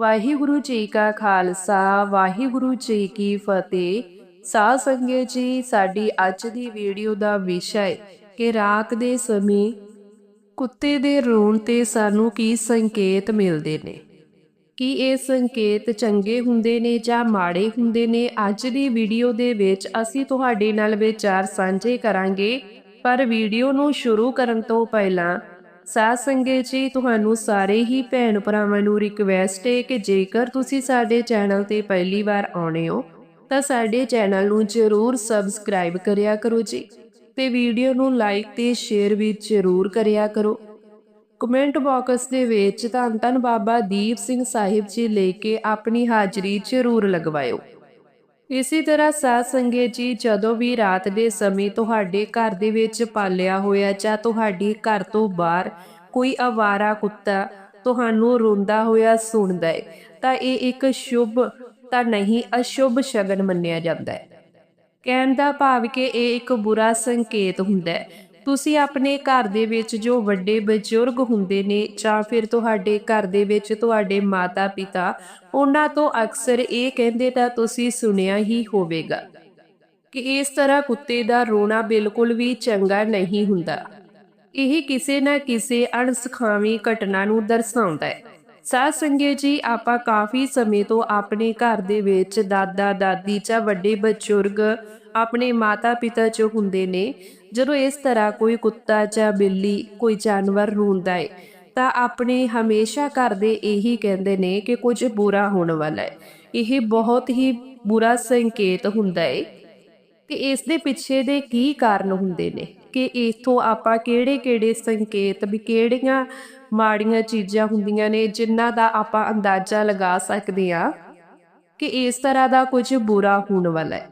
ਵਾਹਿਗੁਰੂ ਜੀ ਕਾ ਖਾਲਸਾ, ਵਾਹਿਗੁਰੂ ਜੀ ਕੀ ਫਤਿਹ। ਸਾਧ ਸੰਗਤ ਜੀ, ਸਾਡੀ ਅੱਜ ਦੀ ਵੀਡੀਓ ਦਾ ਵਿਸ਼ਾ ਹੈ ਕਿ ਰਾਤ ਦੇ ਸਮੇਂ ਕੁੱਤੇ ਦੇ ਰੋਣ ਤੇ ਸਾਨੂੰ ਕੀ ਸੰਕੇਤ ਮਿਲਦੇ ਨੇ? ਕੀ ਇਹ ਸੰਕੇਤ ਚੰਗੇ ਹੁੰਦੇ ਨੇ ਜਾਂ ਮਾੜੇ ਹੁੰਦੇ ਨੇ? ਅੱਜ ਦੀ ਵੀਡੀਓ ਦੇ ਵਿੱਚ ਅਸੀਂ ਤੁਹਾਡੇ ਨਾਲ ਵਿਚਾਰ ਸਾਂਝੇ ਕਰਾਂਗੇ, ਪਰ ਵੀਡੀਓ ਨੂੰ ਸ਼ੁਰੂ ਕਰਨ ਤੋਂ ਪਹਿਲਾਂ ਸਾਧ ਸੰਗਤ ਜੀ, ਤੁਹਾਨੂੰ ਸਾਰੇ ਹੀ ਭੈਣ ਭਰਾਵਾਂ ਨੂੰ ਰਿਕਵੈਸਟ ਹੈ ਕਿ ਜੇਕਰ ਤੁਸੀਂ ਸਾਡੇ ਚੈਨਲ ਤੇ ਪਹਿਲੀ ਵਾਰ ਆਉਣੇ ਹੋ, ਤਾਂ ਸਾਡੇ ਚੈਨਲ ਨੂੰ ਜ਼ਰੂਰ ਸਬਸਕ੍ਰਾਈਬ ਕਰਿਆ ਕਰੋ ਜੀ ਤੇ ਵੀਡੀਓ ਨੂੰ ਲਾਈਕ ਤੇ ਸ਼ੇਅਰ ਵੀ ਜ਼ਰੂਰ ਕਰਿਆ ਕਰੋ। ਕਮੈਂਟ ਬਾਕਸ ਦੇ ਵਿੱਚ ਧੰਨ ਧੰਨ ਬਾਬਾ ਦੀਪ ਸਿੰਘ ਸਾਹਿਬ ਜੀ ਲੈ ਕੇ ਆਪਣੀ ਹਾਜ਼ਰੀ ਜ਼ਰੂਰ ਲਗਵਾਇਓ। ਇਸੇ ਤਰ੍ਹਾਂ ਸਾਧ ਸੰਗਤ ਜੀ, ਜਦੋਂ ਵੀ ਰਾਤ ਦੇ ਸਮੇਂ ਤੁਹਾਡੇ ਘਰ ਦੇ ਵਿੱਚ ਪਾਲਿਆ ਹੋਇਆ ਜਾਂ ਤੁਹਾਡੀ ਘਰ ਤੋਂ ਬਾਹਰ ਕੋਈ ਆਵਾਰਾ ਕੁੱਤਾ ਤੁਹਾਨੂੰ ਰੋਂਦਾ ਹੋਇਆ ਸੁਣਦਾ ਹੈ, ਤਾਂ ਇਹ ਇੱਕ ਸ਼ੁਭ ਤਾਂ ਨਹੀਂ, ਅਸ਼ੁਭ ਸ਼ਗਨ ਮੰਨਿਆ ਜਾਂਦਾ ਹੈ। ਕਹਿਣ ਦਾ ਭਾਵ ਕਿ ਇਹ ਇੱਕ ਬੁਰਾ ਸੰਕੇਤ ਹੁੰਦਾ ਹੈ। ਤੁਸੀਂ ਆਪਣੇ ਘਰ ਦੇ ਵਿੱਚ ਜੋ ਵੱਡੇ ਬਜ਼ੁਰਗ ਹੁੰਦੇ ਨੇ ਜਾਂ ਫਿਰ ਤੁਹਾਡੇ ਘਰ ਦੇ ਵਿੱਚ ਤੁਹਾਡੇ ਮਾਤਾ ਪਿਤਾ ਉਹਨਾਂ ਤੋਂ ਅਕਸਰ ਇਹ ਕਹਿੰਦੇ ਤਾਂ ਤੁਸੀਂ ਸੁਣਿਆ ਹੀ ਹੋਵੇਗਾ ਕਿ ਇਸ ਤਰ੍ਹਾਂ ਕੁੱਤੇ ਦਾ ਰੋਣਾ ਬਿਲਕੁਲ ਵੀ ਚੰਗਾ ਨਹੀਂ ਹੁੰਦਾ। ਇਹ ਕਿਸੇ ਨਾ ਕਿਸੇ ਅਣਸਖਾਵੀ ਘਟਨਾ ਨੂੰ ਦਰਸਾਉਂਦਾ ਹੈ। ਸਾਧ ਸੰਗਤ ਜੀ, ਆਪਾਂ ਕਾਫੀ ਸਮੇਂ ਤੋਂ ਆਪਣੇ ਘਰ ਦੇ ਵਿੱਚ ਦਾਦਾ ਦਾਦੀ ਜਾਂ ਵੱਡੇ ਬਜ਼ੁਰਗ ਆਪਣੇ ਮਾਤਾ ਪਿਤਾ ਜੋ ਹੁੰਦੇ ਨੇ, ਜਦੋਂ ਇਸ ਤਰ੍ਹਾਂ ਕੋਈ ਕੁੱਤਾ ਜਾਂ ਬਿੱਲੀ, ਕੋਈ ਜਾਨਵਰ ਰੋਂਦਾ ਹੈ ਤਾਂ ਆਪਣੇ ਹਮੇਸ਼ਾ ਘਰ ਦੇ ਇਹੀ ਕਹਿੰਦੇ ਨੇ ਕਿ ਕੁਝ ਬੁਰਾ ਹੋਣ ਵਾਲਾ ਹੈ ਇਹ ਬਹੁਤ ਹੀ ਬੁਰਾ ਸੰਕੇਤ ਹੁੰਦਾ ਹੈ ਕਿ ਇਸ ਦੇ ਪਿੱਛੇ ਦੇ ਕੀ ਕਾਰਨ ਹੁੰਦੇ ਨੇ, ਕਿ ਇਥੋਂ ਆਪਾਂ ਕਿਹੜੇ-ਕਿਹੜੇ ਸੰਕੇਤ ਵੀ ਕਿਹੜੀਆਂ ਮਾੜੀਆਂ ਚੀਜ਼ਾਂ ਹੁੰਦੀਆਂ ਨੇ, ਜਿਨ੍ਹਾਂ ਦਾ ਆਪਾਂ ਅੰਦਾਜ਼ਾ ਲਗਾ ਸਕਦੇ ਆ ਕਿ ਇਸ ਤਰ੍ਹਾਂ ਦਾ ਕੁਝ ਬੁਰਾ ਹੋਣ ਵਾਲਾ ਹੈ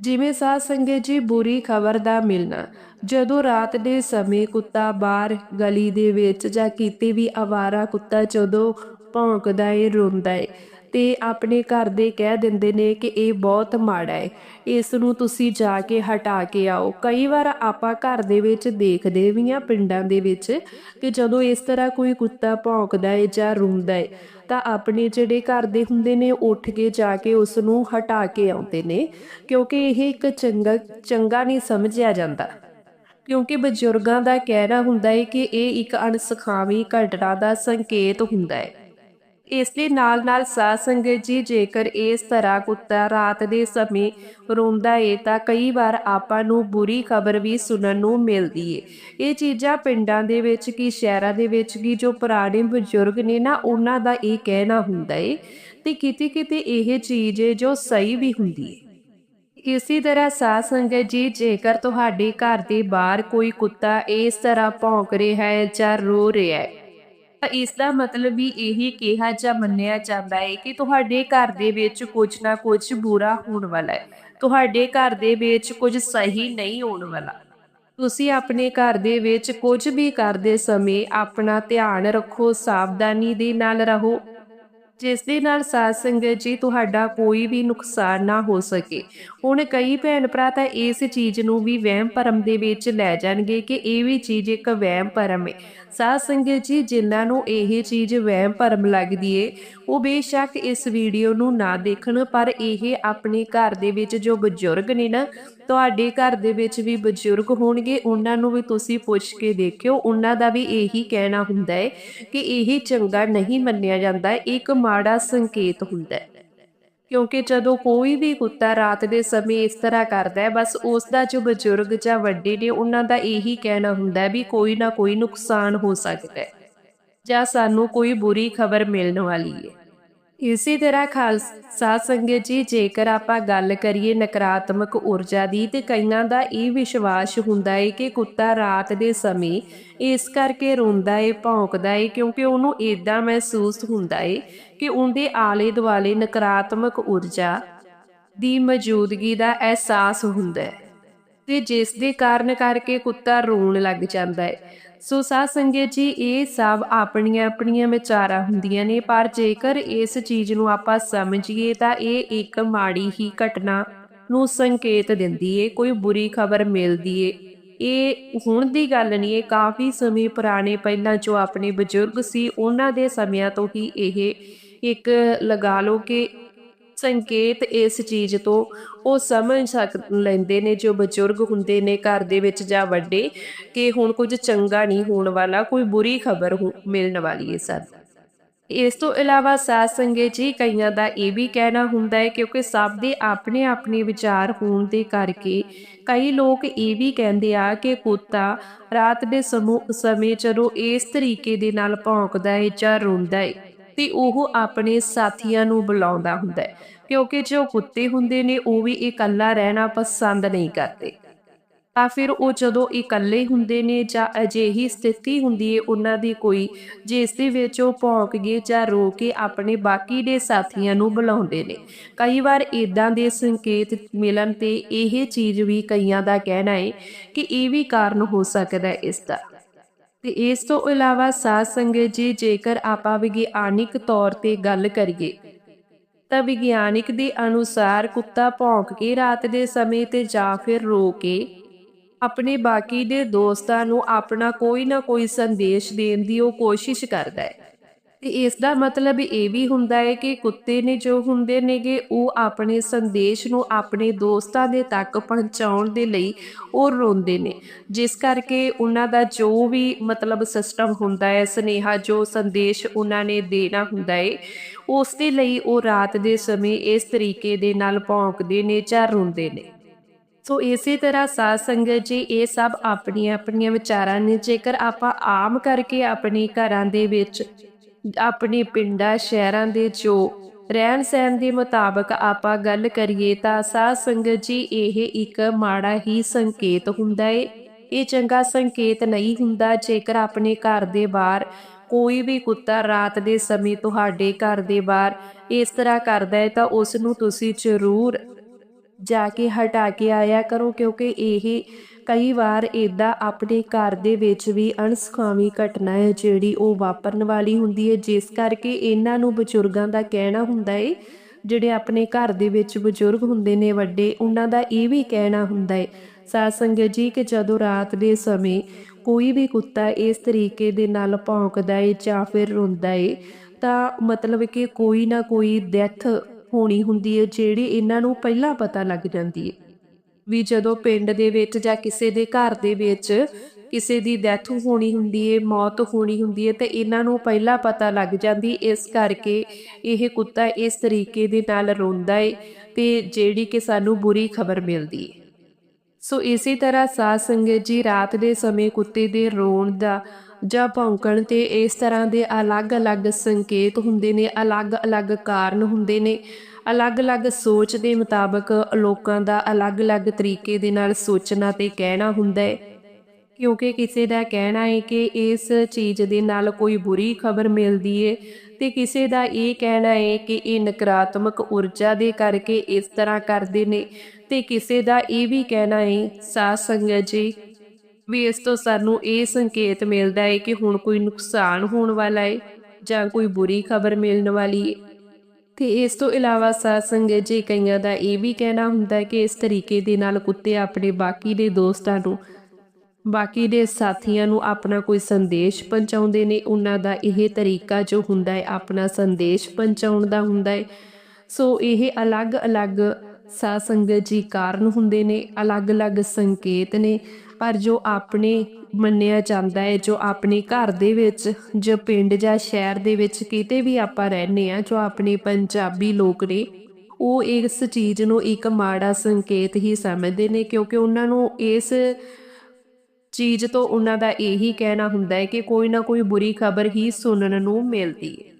ਜਿਵੇਂ ਸਾਧ ਸੰਗਤ ਜੀ ਬੁਰੀ ਖਬਰ ਦਾ ਮਿਲਣਾ। ਜਦੋਂ ਰਾਤ ਦੇ ਸਮੇਂ ਕੁੱਤਾ ਬਾਹਰ ਗਲੀ ਦੇ ਵਿੱਚ ਜਾਂ ਕਿਤੇ ਵੀ ਆਵਾਰਾ ਕੁੱਤਾ ਜਦੋਂ ਭੌਂਕਦਾ ਏ, ਰੋਂਦਾ ਏ। ਤੇ ਆਪਣੇ ਘਰ ਦੇ ਕਹਿ ਦਿੰਦੇ ਨੇ ਕਿ ਇਹ ਬਹੁਤ ਮਾੜਾ ਹੈ। ਇਸ ਨੂੰ ਤੁਸੀਂ ਜਾ ਕੇ ਹਟਾ ਕੇ ਆਓ। ਕਈ ਵਾਰ ਆਪਾਂ ਘਰ ਦੇ ਵਿੱਚ ਦੇਖਦੇ ਵੀ ਆ ਪਿੰਡਾਂ ਦੇ ਵਿੱਚ ਕਿ ਜਦੋਂ ਇਸ ਤਰ੍ਹਾਂ ਕੋਈ ਕੁੱਤਾ ਭੌਂਕਦਾ ਹੈ ਜਾਂ ਰੋਂਦਾ ਹੈ, ਤਾਂ ਆਪਣੇ ਜਿਹੜੇ ਘਰ ਦੇ ਹੁੰਦੇ ਨੇ ਉੱਠ ਕੇ ਜਾ ਕੇ ਉਸ ਨੂੰ ਹਟਾ ਕੇ ਆਉਂਦੇ ਨੇ, ਕਿਉਂਕਿ ਇਹ ਇੱਕ ਚੰਗਾ ਚੰਗਾ ਨਹੀਂ ਸਮਝਿਆ ਜਾਂਦਾ। ਕਿਉਂਕਿ ਬਜ਼ੁਰਗਾਂ ਦਾ ਕਹਿਣਾ ਹੁੰਦਾ ਹੈ ਕਿ ਇਹ ਇੱਕ ਅਣਸਖਾਵੀ ਘਟਨਾ ਦਾ ਸੰਕੇਤ ਹੁੰਦਾ ਹੈ। ਇਸ ਦੇ ਨਾਲ ਨਾਲ ਸਾਧ ਸੰਗਤ ਜੀ ਜੇਕਰ ਇਸ ਤਰ੍ਹਾਂ ਕੁੱਤਾ ਰਾਤ ਦੇ ਸਮੇਂ ਰੋਂਦਾ ਏ ਤਾਂ ਕਈ ਵਾਰ ਆਪਾਂ ਨੂੰ ਬੁਰੀ ਖਬਰ ਵੀ ਸੁਣਨ ਨੂੰ ਮਿਲਦੀ ਏ। ਇਹ ਚੀਜ਼ਾਂ ਪਿੰਡਾਂ ਦੇ ਵਿੱਚ ਕੀ ਸ਼ਹਿਰਾਂ ਦੇ ਵਿੱਚ ਕੀ ਜੋ ਪੁਰਾਣੇ ਬਜ਼ੁਰਗ ਨੇ ਨਾ ਉਹਨਾਂ ਦਾ ਇਹ ਕਹਿਣਾ ਹੁੰਦਾ ਏ ਤੇ ਕਿਤੇ ਕਿਤੇ ਇਹ ਚੀਜ਼ ਏ ਜੋ ਸਹੀ ਵੀ ਹੁੰਦੀ ਏ। ਇਸੇ ਤਰ੍ਹਾਂ ਸਾਧ ਸੰਗਤ ਜੀ ਜੇਕਰ ਤੁਹਾਡੇ ਘਰ ਦੇ ਬਾਹਰ ਕੋਈ ਕੁੱਤਾ ਇਸ ਤਰ੍ਹਾਂ ਭੌਂਕ ਰਿਹਾ ਹੈ ਜਾਂ ਰੋ ਰਿਹਾ ਹੈ ਤਾਂ ਇਸ ਦਾ ਮਤਲਬ ਵੀ ਇਹੀ ਕਿਹਾ ਜਾਂ ਮੰਨਿਆ ਜਾਂਦਾ ਹੈ ਕਿ ਤੁਹਾਡੇ ਘਰ ਦੇ ਵਿੱਚ ਕੁਝ ਨਾ ਕੁਝ ਬੁਰਾ ਹੋਣ ਵਾਲਾ ਹੈ। ਤੁਹਾਡੇ ਘਰ ਦੇ ਵਿੱਚ ਕੁਝ ਸਹੀ ਨਹੀਂ ਹੋਣ ਵਾਲਾ। ਤੁਸੀਂ ਆਪਣੇ ਘਰ ਦੇ ਵਿੱਚ ਕੁਝ ਵੀ ਕਰਦੇ ਸਮੇਂ ਆਪਣਾ ਧਿਆਨ ਰੱਖੋ, ਸਾਵਧਾਨੀ ਦੇ ਨਾਲ ਰਹੋ ਜਿਸ ਦੇ ਨਾਲ ਸਾਧ ਸੰਗਤ ਜੀ ਤੁਹਾਡਾ ਕੋਈ ਵੀ ਨੁਕਸਾਨ ਨਾ ਹੋ ਸਕੇ। ਹੁਣ ਕਈ ਭੈਣ ਭਰਾ ਤਾਂ ਇਸ ਚੀਜ਼ ਨੂੰ ਵੀ ਵਹਿਮ ਭਰਮ ਦੇ ਵਿੱਚ ਲੈ ਜਾਣਗੇ ਕਿ ਇਹ ਵੀ ਚੀਜ਼ ਇੱਕ ਵਹਿਮ ਭਰਮ ਹੈ ਸਾਧ ਸੰਗਤ ਜੀ, ਜਿਨ੍ਹਾਂ ਨੂੰ ਇਹ ਚੀਜ਼ ਵਹਿਮ ਭਰਮ ਲੱਗਦੀ ਏ, ਉਹ ਬੇਸ਼ੱਕ ਇਸ ਵੀਡੀਓ ਨੂੰ ਨਾ ਦੇਖਣ, ਪਰ ਇਹ ਆਪਣੇ ਘਰ ਦੇ ਵਿੱਚ ਜੋ ਬਜ਼ੁਰਗ ਨੇ ਨਾ ਤੁਹਾਡੇ ਘਰ ਦੇ ਵਿੱਚ ਵੀ ਬਜ਼ੁਰਗ ਹੋਣਗੇ, ਉਹਨਾਂ ਨੂੰ ਵੀ ਤੁਸੀਂ ਪੁੱਛ ਕੇ ਦੇਖਿਓ। ਉਹਨਾਂ ਦਾ ਵੀ ਇਹੀ ਕਹਿਣਾ ਹੁੰਦਾ ਹੈ ਕਿ ਇਹ ਚੰਗਾ ਨਹੀਂ ਮੰਨਿਆ ਜਾਂਦਾ। ਇੱਕ ਮਾੜਾ ਸੰਕੇਤ ਹੁੰਦਾ ਹੈ ਕਿਉਂਕਿ ਜਦੋਂ ਕੋਈ ਵੀ ਕੁੱਤਾ ਰਾਤ ਦੇ ਸਮੇਂ ਇਸ ਤਰ੍ਹਾਂ ਕਰਦਾ ਹੈ ਬਸ ਉਸ ਦਾ ਜੋ ਬਜ਼ੁਰਗ ਜਾਂ ਵੱਡੇ ਨੇ, ਉਹਨਾਂ ਦਾ ਇਹੀ ਕਹਿਣਾ ਹੁੰਦਾ ਵੀ ਕੋਈ ਨਾ ਕੋਈ ਨੁਕਸਾਨ ਹੋ ਸਕਦਾ ਹੈ ਜਾਂ ਸਾਨੂੰ ਕੋਈ ਬੁਰੀ ਖਬਰ ਮਿਲਣ ਵਾਲੀ ਹੈ ਇਸੇ ਤਰ੍ਹਾਂ ਖਾਲਸਾ ਸੰਗਤ ਜੀ, ਜੇਕਰ ਆਪਾਂ ਗੱਲ ਕਰੀਏ ਨਕਾਰਾਤਮਕ ਊਰਜਾ ਦੀ, ਤੇ ਕਈਆਂ ਦਾ ਇਹ ਵਿਸ਼ਵਾਸ ਹੁੰਦਾ ਹੈ ਕਿ ਕੁੱਤਾ ਰਾਤ ਦੇ ਸਮੇਂ ਇਸ ਕਰਕੇ ਰੋਂਦਾ ਏ, ਭੌਂਕਦਾ ਏ, ਕਿਉਂਕਿ ਉਹਨੂੰ ਇਦਾਂ ਮਹਿਸੂਸ ਹੁੰਦਾ ਏ ਕਿ ਉਹਦੇ ਆਲੇ ਦੁਆਲੇ ਨਕਾਰਾਤਮਕ ਊਰਜਾ ਦੀ ਮੌਜੂਦਗੀ ਦਾ ਅਹਿਸਾਸ ਹੁੰਦਾ ਹੈ ਤੇ ਜਿਸ ਦੇ ਕਾਰਨ ਕਰਕੇ ਕੁੱਤਾ ਰੋਣ ਲੱਗ ਜਾਂਦਾ ਹੈ ਸੋ ਸਾਧ ਸੰਗਤ ਜੀ, ਇਹ ਸਭ ਆਪਣੀਆਂ ਆਪਣੀਆਂ ਵਿਚਾਰਾਂ ਹੁੰਦੀਆਂ ਨੇ, ਪਰ ਜੇਕਰ ਇਸ ਚੀਜ਼ ਨੂੰ ਆਪਾਂ ਸਮਝੀਏ ਤਾਂ ਇਹ ਇੱਕ ਮਾੜੀ ਹੀ ਘਟਨਾ ਨੂੰ ਸੰਕੇਤ ਦਿੰਦੀ ਏ, ਕੋਈ ਬੁਰੀ ਖਬਰ ਮਿਲਦੀ ਏ। ਇਹ ਹੁਣ ਦੀ ਗੱਲ ਨਹੀਂ ਇਹ ਕਾਫੀ ਸਮੇਂ ਪੁਰਾਣੇ ਪਹਿਲਾਂ ਜੋ ਆਪਣੇ ਬਜ਼ੁਰਗ ਸੀ, ਉਹਨਾਂ ਦੇ ਸਮਿਆਂ ਤੋਂ ਹੀ ਇਹ ਇੱਕ ਲਗਾ ਲਓ ਕਿ ਸੰਕੇਤ ਇਸ ਚੀਜ਼ ਤੋਂ। ਉਹ ਸਮਝ ਸਕ ਲੈਂਦੇ ਨੇ, ਜੋ ਬਜ਼ੁਰਗ ਹੁੰਦੇ ਨੇ ਘਰ ਦੇ ਵਿੱਚ ਜਾਂ ਵੱਡੇ, ਕਿ ਹੁਣ ਕੁਝ ਚੰਗਾ ਨਹੀਂ ਹੋਣ ਵਾਲਾ, ਕੋਈ ਬੁਰੀ ਖਬਰ ਮਿਲਣ ਵਾਲੀ ਹੈ ਸਾਨੂੰ ਇਸ ਤੋਂ ਇਲਾਵਾ ਸਾਧ ਸੰਗਤ ਜੀ, ਕਈਆਂ ਦਾ ਇਹ ਵੀ ਕਹਿਣਾ ਹੁੰਦਾ ਹੈ, ਕਿਉਂਕਿ ਸਭ ਦੇ ਆਪਣੇ ਆਪਣੇ ਵਿਚਾਰ ਹੋਣ ਦੇ ਕਰਕੇ ਕਈ ਲੋਕ ਇਹ ਵੀ ਕਹਿੰਦੇ ਆ ਕਿ ਕੁੱਤਾ ਰਾਤ ਦੇ ਸਮੇਂ ਚਲੋ ਇਸ ਤਰੀਕੇ ਦੇ ਨਾਲ ਭੌਂਕਦਾ ਹੈ ਜਾਂ ਰੋਂਦਾ ਹੈ ਤੇ ਉਹ ਆਪਣੇ ਸਾਥੀਆਂ ਨੂੰ ਬੁਲਾਉਂਦਾ ਹੁੰਦਾ ਹੈ, ਕਿਉਂਕਿ ਜੋ ਕੁੱਤੇ ਹੁੰਦੇ ਨੇ ਉਹ ਵੀ ਇਕੱਲਾ ਰਹਿਣਾ ਪਸੰਦ ਨਹੀਂ ਕਰਦੇ। ਤਾਂ ਫਿਰ ਉਹ ਜਦੋਂ ਇਕੱਲੇ ਹੁੰਦੇ ਨੇ ਜਾਂ ਅਜਿਹੀ ਸਥਿਤੀ ਹੁੰਦੀ ਹੈ, ਉਹਨਾਂ ਦੀ ਕੋਈ ਜਿਸ ਦੇ ਵਿੱਚ ਉਹ ਭੌਂਕ ਗਏ ਜਾਂ ਰੋ ਕੇ ਆਪਣੇ ਬਾਕੀ ਦੇ ਸਾਥੀਆਂ ਨੂੰ ਬੁਲਾਉਂਦੇ ਨੇ। ਕਈ ਵਾਰ ਇਦਾਂ ਦੇ ਸੰਕੇਤ ਮਿਲਣ ਤੇ ਇਹ ਚੀਜ਼ ਵੀ ਕਈਆਂ ਦਾ ਕਹਿਣਾ ਹੈ ਕਿ ਇਹ ਵੀ ਕਾਰਨ ਹੋ ਸਕਦਾ ਇਸ ਦਾ। ਤੇ ਇਸ ਤੋਂ ਇਲਾਵਾ ਸਾਧ ਸੰਗਤ ਜੀ ਜੇਕਰ ਆਪਾਂ ਵਿਗਿਆਨਿਕ ਤੌਰ ਤੇ ਗੱਲ ਕਰੀਏ, ਤਾਂ ਵਿਗਿਆਨਿਕ ਦੇ ਅਨੁਸਾਰ ਕੁੱਤਾ ਭੌਂਕ ਕੇ ਰਾਤ ਦੇ ਸਮੇਂ ਤੇ ਜਾਂ ਫਿਰ ਰੋ ਕੇ ਆਪਣੇ ਬਾਕੀ ਦੇ ਦੋਸਤਾਂ ਨੂੰ ਆਪਣਾ ਕੋਈ ਨਾ ਕੋਈ ਸੰਦੇਸ਼ ਦੇਣ ਦੀ ਉਹ ਕੋਸ਼ਿਸ਼ ਕਰਦਾ ਹੈ। ਤੇ ਇਸ ਦਾ ਮਤਲਬ ਇਹ ਵੀ ਹੁੰਦਾ ਹੈ ਕਿ ਕੁੱਤੇ ਨੇ ਜੋ ਹੁੰਦੇ ਨੇਗੇ, ਉਹ ਆਪਣੇ ਸੰਦੇਸ਼ ਨੂੰ ਆਪਣੇ ਦੋਸਤਾਂ ਦੇ ਤੱਕ ਪਹੁੰਚਾਉਣ ਦੇ ਲਈ ਉਹ ਰੋਂਦੇ ਨੇ। ਜਿਸ ਕਰਕੇ ਉਹਨਾਂ ਦਾ ਜੋ ਵੀ ਮਤਲਬ ਸਿਸਟਮ ਹੁੰਦਾ ਹੈ, ਸਨੇਹਾ ਜੋ ਸੰਦੇਸ਼ ਉਹਨਾਂ ਨੇ ਦੇਣਾ ਹੁੰਦਾ ਹੈ, ਉਸ ਦੇ ਲਈ ਉਹ ਰਾਤ ਦੇ ਸਮੇਂ ਇਸ ਤਰੀਕੇ ਦੇ ਨਾਲ ਭੌਂਕਦੇ ਨੇ ਜਾਂ ਰੋਂਦੇ ਨੇ। ਸੋ ਇਸੇ ਤਰ੍ਹਾਂ ਸਾਧ ਸੰਗਤ ਜੀ, ਇਹ ਸਭ ਆਪਣੀਆਂ ਆਪਣੀਆਂ ਵਿਚਾਰਾਂ ਨੇ। ਜੇਕਰ ਆਪਾਂ ਆਮ ਕਰਕੇ ਆਪਣੇ ਘਰਾਂ ਦੇ ਵਿੱਚ ਆਪਣੇ ਪਿੰਡਾਂ, ਸ਼ਹਿਰਾਂ ਦੇ ਜੋ ਰਹਿਣ ਸਹਿਣ ਦੇ ਮੁਤਾਬਕ ਆਪਾਂ ਗੱਲ ਕਰੀਏ ਤਾਂ ਸਾਧ ਸੰਗਤ ਜੀ, ਇਹ ਇੱਕ ਮਾੜਾ ਹੀ ਸੰਕੇਤ ਹੁੰਦਾ ਏ। ਇਹ ਚੰਗਾ ਸੰਕੇਤ ਨਹੀਂ ਹੁੰਦਾ, ਜੇਕਰ ਆਪਣੇ ਘਰ ਦੇ ਬਾਹਰ ਕੋਈ ਵੀ ਕੁੱਤਾ ਰਾਤ ਦੇ ਸਮੇਂ ਤੁਹਾਡੇ ਘਰ ਦੇ ਬਾਹਰ ਇਸ ਤਰ੍ਹਾਂ ਕਰਦਾ ਹੈ ਤਾਂ ਉਸ ਨੂੰ ਤੁਸੀਂ ਜ਼ਰੂਰ ਜਾ ਕੇ ਹਟਾ ਕੇ ਆਇਆ ਕਰੋ, ਕਿਉਂਕਿ ਇਹ ਕਈ ਵਾਰ ਇਦਾਂ ਆਪਣੇ ਘਰ ਦੇ ਵਿੱਚ ਵੀ ਅਣਸਖਾਵੀ ਘਟਨਾ ਹੈ ਜਿਹੜੀ ਉਹ ਵਾਪਰਨ ਵਾਲੀ ਹੁੰਦੀ ਹੈ। ਜਿਸ ਕਰਕੇ ਇਹਨਾਂ ਨੂੰ ਬਜ਼ੁਰਗਾਂ ਦਾ ਕਹਿਣਾ ਹੁੰਦਾ ਹੈ ਜਿਹੜੇ ਆਪਣੇ ਘਰ ਦੇ ਵਿੱਚ ਬਜ਼ੁਰਗ ਹੁੰਦੇ ਨੇ ਵੱਡੇ, ਉਹਨਾਂ ਦਾ ਇਹ ਵੀ ਕਹਿਣਾ ਹੁੰਦਾ ਹੈ ਸਾਧ ਸੰਗਤ ਜੀ, ਕਿ ਜਦੋਂ ਰਾਤ ਦੇ ਸਮੇਂ ਕੋਈ ਵੀ ਕੁੱਤਾ ਇਸ ਤਰੀਕੇ ਦੇ ਨਾਲ ਭੌਂਕਦਾ ਏ ਜਾਂ ਫਿਰ ਰੋਂਦਾ ਏ, ਤਾਂ ਮਤਲਬ ਕਿ ਕੋਈ ਨਾ ਕੋਈ ਡੈਥ ਹੋਣੀ ਹੁੰਦੀ ਹੈ, ਜਿਹੜੀ ਇਹਨਾਂ ਨੂੰ ਪਹਿਲਾਂ ਪਤਾ ਲੱਗ ਜਾਂਦੀ ਹੈ। ਵੀ ਜਦੋਂ ਪਿੰਡ ਦੇ ਵਿੱਚ ਜਾਂ ਕਿਸੇ ਦੇ ਘਰ ਦੇ ਵਿੱਚ ਕਿਸੇ ਦੀ ਡੈਥ ਹੋਣੀ ਹੁੰਦੀ ਏ ਮੌਤ ਹੋਣੀ ਹੁੰਦੀ ਏ ਤੇ ਇਹਨਾਂ ਨੂੰ ਪਹਿਲਾਂ ਪਤਾ ਲੱਗ ਜਾਂਦੀ ਇਸ ਕਰਕੇ ਇਹ ਕੁੱਤਾ ਇਸ ਤਰੀਕੇ ਦੇ ਨਾਲ ਰੋਂਦਾ ਏ, ਤੇ ਜਿਹੜੀ ਕਿ ਸਾਨੂੰ ਬੁਰੀ ਖਬਰ ਮਿਲਦੀ ਏ। ਸੋ ਇਸੇ ਤਰ੍ਹਾਂ ਸਾਧ ਸੰਗਤ ਜੀ ਰਾਤ ਦੇ ਸਮੇਂ ਕੁੱਤੇ ਦੇ ਰੋਣ ਦਾ ਜਾਂ ਭੌਂਕਣ ਤੇ ਇਸ ਤਰ੍ਹਾਂ ਦੇ ਅਲੱਗ-ਅਲੱਗ ਸੰਕੇਤ ਹੁੰਦੇ ਨੇ, ਅਲੱਗ-ਅਲੱਗ ਕਾਰਨ ਹੁੰਦੇ ਨੇ। ਅਲੱਗ-ਅਲੱਗ ਸੋਚ ਦੇ ਮੁਤਾਬਕ ਲੋਕਾਂ ਦਾ ਅਲੱਗ-ਅਲੱਗ ਤਰੀਕੇ ਦੇ ਨਾਲ ਸੋਚਣਾ ਤੇ ਕਹਿਣਾ ਹੁੰਦਾ ਹੈ। ਕਿਉਂਕਿ ਕਿਸੇ ਦਾ ਕਹਿਣਾ ਹੈ ਕਿ ਇਸ ਚੀਜ਼ ਦੇ ਨਾਲ ਕੋਈ ਬੁਰੀ ਖਬਰ ਮਿਲਦੀ ਏ ਤੇ ਕਿਸੇ ਦਾ ਇਹ ਕਹਿਣਾ ਹੈ ਕਿ ਇਹ ਨਕਾਰਾਤਮਕ ਊਰਜਾ ਦੇ ਕਰਕੇ ਇਸ ਤਰ੍ਹਾਂ ਕਰਦੇ ਨੇ ਤੇ ਕਿਸੇ ਦਾ ਇਹ ਵੀ ਕਹਿਣਾ ਹੈ, ਸਾਧ ਸੰਗਤ ਜੀ ਵੀ ਇਸ ਤੋਂ ਸਾਨੂੰ ਇਹ ਸੰਕੇਤ ਮਿਲਦਾ ਹੈ ਕਿ ਹੁਣ ਕੋਈ ਨੁਕਸਾਨ ਹੋਣ ਵਾਲਾ ਹੈ ਜਾਂ ਕੋਈ ਬੁਰੀ ਖਬਰ ਮਿਲਣ ਵਾਲੀ ਹੈ ਤੇ ਇਸ ਤੋਂ ਇਲਾਵਾ ਸਾਧ ਸੰਗਤ ਜੀ ਕਈਆਂ ਦਾ ਇਹ ਵੀ ਕਹਿਣਾ ਹੁੰਦਾ ਕਿ ਇਸ ਤਰੀਕੇ ਦੇ ਨਾਲ ਕੁੱਤੇ ਆਪਣੇ ਬਾਕੀ ਦੇ ਦੋਸਤਾਂ ਨੂੰ, ਬਾਕੀ ਦੇ ਸਾਥੀਆਂ ਨੂੰ ਆਪਣਾ ਕੋਈ ਸੰਦੇਸ਼ ਪਹੁੰਚਾਉਂਦੇ ਨੇ, ਉਹਨਾਂ ਦਾ ਇਹ ਤਰੀਕਾ ਜੋ ਹੁੰਦਾ ਹੈ ਆਪਣਾ ਸੰਦੇਸ਼ ਪਹੁੰਚਾਉਣ ਦਾ ਹੁੰਦਾ ਹੈ ਸੋ ਇਹ ਅਲੱਗ-ਅਲੱਗ ਸਾਧ ਸੰਗਤ ਜੀ ਕਾਰਨ ਹੁੰਦੇ ਨੇ, ਅਲੱਗ-ਅਲੱਗ ਸੰਕੇਤ ਨੇ। ਪਰ ਜੋ ਆਪਣੇ ਮੰਨਿਆ ਜਾਂਦਾ ਹੈ, ਜੋ ਆਪਣੇ ਘਰ ਦੇ ਵਿੱਚ, ਜੋ ਪਿੰਡ ਜਾਂ ਸ਼ਹਿਰ ਦੇ ਵਿੱਚ ਕਿਤੇ ਵੀ ਆਪਾਂ ਰਹਿੰਦੇ ਆ ਜੋ ਆਪਣੇ ਪੰਜਾਬੀ ਲੋਕ ਨੇ, ਉਹ ਇਸ ਚੀਜ਼ ਨੂੰ ਇੱਕ ਮਾੜਾ ਸੰਕੇਤ ਹੀ ਸਮਝਦੇ ਨੇ। ਕਿਉਂਕਿ ਉਹਨਾਂ ਨੂੰ ਇਸ ਚੀਜ਼ ਤੋਂ ਉਹਨਾਂ ਦਾ ਇਹੀ ਕਹਿਣਾ ਹੁੰਦਾ ਹੈ ਕਿ ਕੋਈ ਨਾ ਕੋਈ ਬੁਰੀ ਖਬਰ ਹੀ ਸੁਣਨ ਨੂੰ ਮਿਲਦੀ ਹੈ।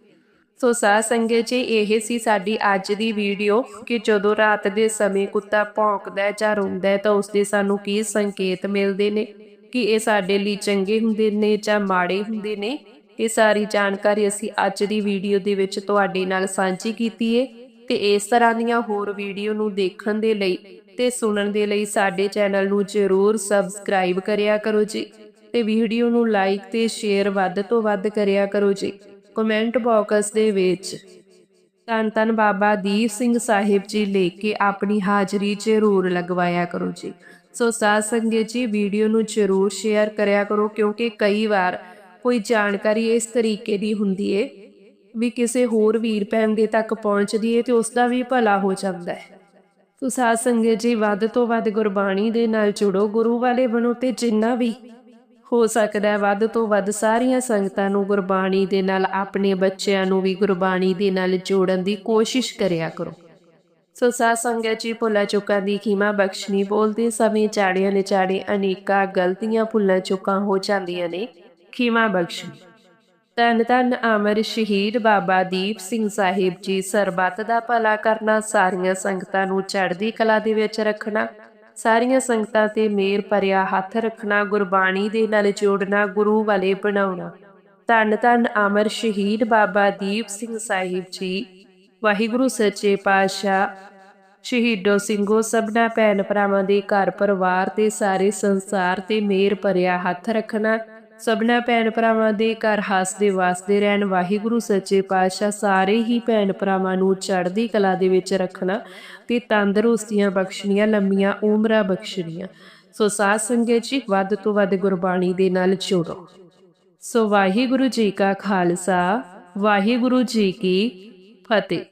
ਸੋ ਸਾਧ ਸੰਗਤ ਜੀ, ਇਹ ਸੀ ਸਾਡੀ ਅੱਜ ਦੀ ਵੀਡੀਓ ਕਿ ਜਦੋਂ ਰਾਤ ਦੇ ਸਮੇਂ ਕੁੱਤਾ ਭੌਂਕਦਾ ਹੈ ਜਾਂ ਰੋਂਦਾ ਹੈ ਤਾਂ ਉਸ ਦੇ ਸਾਨੂੰ ਕੀ ਸੰਕੇਤ ਮਿਲਦੇ ਨੇ? ਕਿ ਇਹ ਸਾਡੇ ਲਈ ਚੰਗੇ ਹੁੰਦੇ ਨੇ ਜਾਂ ਮਾੜੇ ਹੁੰਦੇ ਨੇ? ਇਹ ਸਾਰੀ ਜਾਣਕਾਰੀ ਅਸੀਂ ਅੱਜ ਦੀ ਵੀਡੀਓ ਦੇ ਵਿੱਚ ਤੁਹਾਡੇ ਨਾਲ ਸਾਂਝੀ ਕੀਤੀ ਹੈ ਤੇ ਇਸ ਤਰ੍ਹਾਂ ਦੀਆਂ ਹੋਰ ਵੀਡੀਓ ਨੂੰ ਦੇਖਣ ਦੇ ਲਈ ਤੇ ਸੁਣਨ ਦੇ ਲਈ ਸਾਡੇ ਚੈਨਲ ਨੂੰ ਜ਼ਰੂਰ ਸਬਸਕ੍ਰਾਈਬ ਕਰਿਆ ਕਰੋ ਜੀ ਤੇ ਵੀਡੀਓ ਨੂੰ ਲਾਈਕ ਤੇ ਸ਼ੇਅਰ ਵੱਧ ਤੋਂ ਵੱਧ ਕਰਿਆ ਕਰੋ ਜੀ। ਕਮੈਂਟ ਬਾਕਸ ਦੇ ਵਿੱਚ ਤਨ ਤਨ ਬਾਬਾ ਦੀਪ ਸਿੰਘ ਸਾਹਿਬ ਜੀ ਲੈ ਕੇ ਆਪਣੀ ਹਾਜ਼ਰੀ ਜ਼ਰੂਰ ਲਗਵਾਇਆ ਕਰੋ ਜੀ। ਸੋ ਸਾਧ ਸੰਗਤ ਜੀ, ਵੀਡੀਓ ਨੂੰ ਜ਼ਰੂਰ ਸ਼ੇਅਰ ਕਰਿਆ ਕਰੋ ਕਿਉਂਕਿ ਕਈ ਵਾਰ ਕੋਈ ਜਾਣਕਾਰੀ ਇਸ ਤਰੀਕੇ ਦੀ ਹੁੰਦੀ ਏ ਵੀ ਕਿਸੇ ਹੋਰ ਵੀਰ ਭੈਣ ਦੇ ਤੱਕ ਪਹੁੰਚਦੀ ਏ ਤੇ ਉਸ ਦਾ ਵੀ ਭਲਾ ਹੋ ਜਾਂਦਾ ਹੈ। ਸੋ ਸਾਧ ਸੰਗਤ ਜੀ, ਵੱਧ ਤੋਂ ਵੱਧ ਗੁਰਬਾਣੀ ਦੇ ਨਾਲ ਜੁੜੋ, ਗੁਰੂ ਵਾਲੇ ਬਣੋ ਤੇ ਜਿੰਨਾ ਵੀ ਹੋ ਸਕਦਾ ਹੈ। ਵੱਧ ਤੋਂ ਵੱਧ ਸਾਰੀਆਂ ਸੰਗਤਾਂ ਨੂੰ ਗੁਰਬਾਣੀ ਦੇ ਨਾਲ, ਆਪਣੇ ਬੱਚਿਆਂ ਨੂੰ ਵੀ ਗੁਰਬਾਣੀ ਦੇ ਨਾਲ ਜੋੜਨ ਦੀ ਕੋਸ਼ਿਸ਼ ਕਰਿਆ ਕਰੋ। ਸੋ ਸਾਧ ਸੰਗਤ ਜੀ, ਭੁੱਲਾਂ ਚੁੱਕਾਂ ਦੀ ਖਿਮਾ ਬਖਸ਼ਣੀ ਬੋਲਦੇ ਸਮੇਂ ਚਾੜਿਆਂ ਨੇ ਚਾੜੇ ਅਨੇਕਾਂ ਗਲਤੀਆਂ ਭੁੱਲਾਂ ਚੁੱਕਾਂ ਹੋ ਜਾਂਦੀਆਂ ਨੇ। ਖੀਮਾ ਬਖਸ਼ਣੀ। ਧੰਨ ਧੰਨ ਅਮਰ ਸ਼ਹੀਦ ਬਾਬਾ ਦੀਪ ਸਿੰਘ ਸਾਹਿਬ ਜੀ, ਸਰਬੱਤ ਦਾ ਭਲਾ ਕਰਨਾ, ਸਾਰੀਆਂ ਸੰਗਤਾਂ ਨੂੰ ਚੜ੍ਹਦੀ ਕਲਾ ਦੇ ਵਿੱਚ ਰੱਖਣਾ ਸਾਰੀਆਂ ਸੰਗਤਾਂ ਤੇ ਮੇਰ ਭਰਿਆ, ਹੱਥ ਰੱਖਣਾ, ਗੁਰਬਾਣੀ ਦੇ ਨਾਲ ਜੋੜਨਾ, ਗੁਰੂ ਵਾਲੇ ਬਣਾਉਣਾ। ਧੰਨ ਧੰਨ ਅਮਰ ਸ਼ਹੀਦ ਬਾਬਾ ਦੀਪ ਸਿੰਘ ਸਾਹਿਬ ਜੀ। ਵਾਹਿਗੁਰੂ, ਸੱਚੇ ਪਾਤਸ਼ਾਹ। ਸ਼ਹੀਦੋ ਸਿੰਘੋ, ਸਭਨਾ ਭੈਣ ਭਰਾਵਾਂ ਦੇ ਘਰ ਪਰਿਵਾਰ ਤੇ ਸਾਰੇ ਸੰਸਾਰ ਤੇ ਮੇਰ ਭਰਿਆ, ਹੱਥ ਰੱਖਣਾ ਸਭਨਾ ਭੈਣ ਭਰਾਵਾਂ ਦੇ ਘਰ ਹੱਸਦੇ ਵਸਦੇ ਰਹਿਣ। ਵਾਹਿਗੁਰੂ, ਸੱਚੇ ਪਾਤਸ਼ਾਹ ਸਾਰੇ ਹੀ ਭੈਣ ਭਰਾਵਾਂ ਨੂੰ ਚੜ੍ਹਦੀ ਕਲਾ ਦੇ ਵਿੱਚ ਰੱਖਣਾ ਤੇ ਤੰਦਰੁਸਤੀਆਂ ਬਖਸ਼ਣੀਆਂ, ਲੰਮੀਆਂ ਉਮਰਾਂ ਬਖਸ਼ਣੀਆਂ। ਸੋ ਸਾਧ ਸੰਗਤ ਜੀ, ਵੱਧ ਤੋਂ ਵੱਧ ਗੁਰਬਾਣੀ ਦੇ ਨਾਲ ਜੁੜੋ। ਸੋ ਵਾਹਿਗੁਰੂ ਜੀ ਕਾ ਖਾਲਸਾ, ਵਾਹਿਗੁਰੂ ਜੀ ਕੀ ਫਤਿਹ।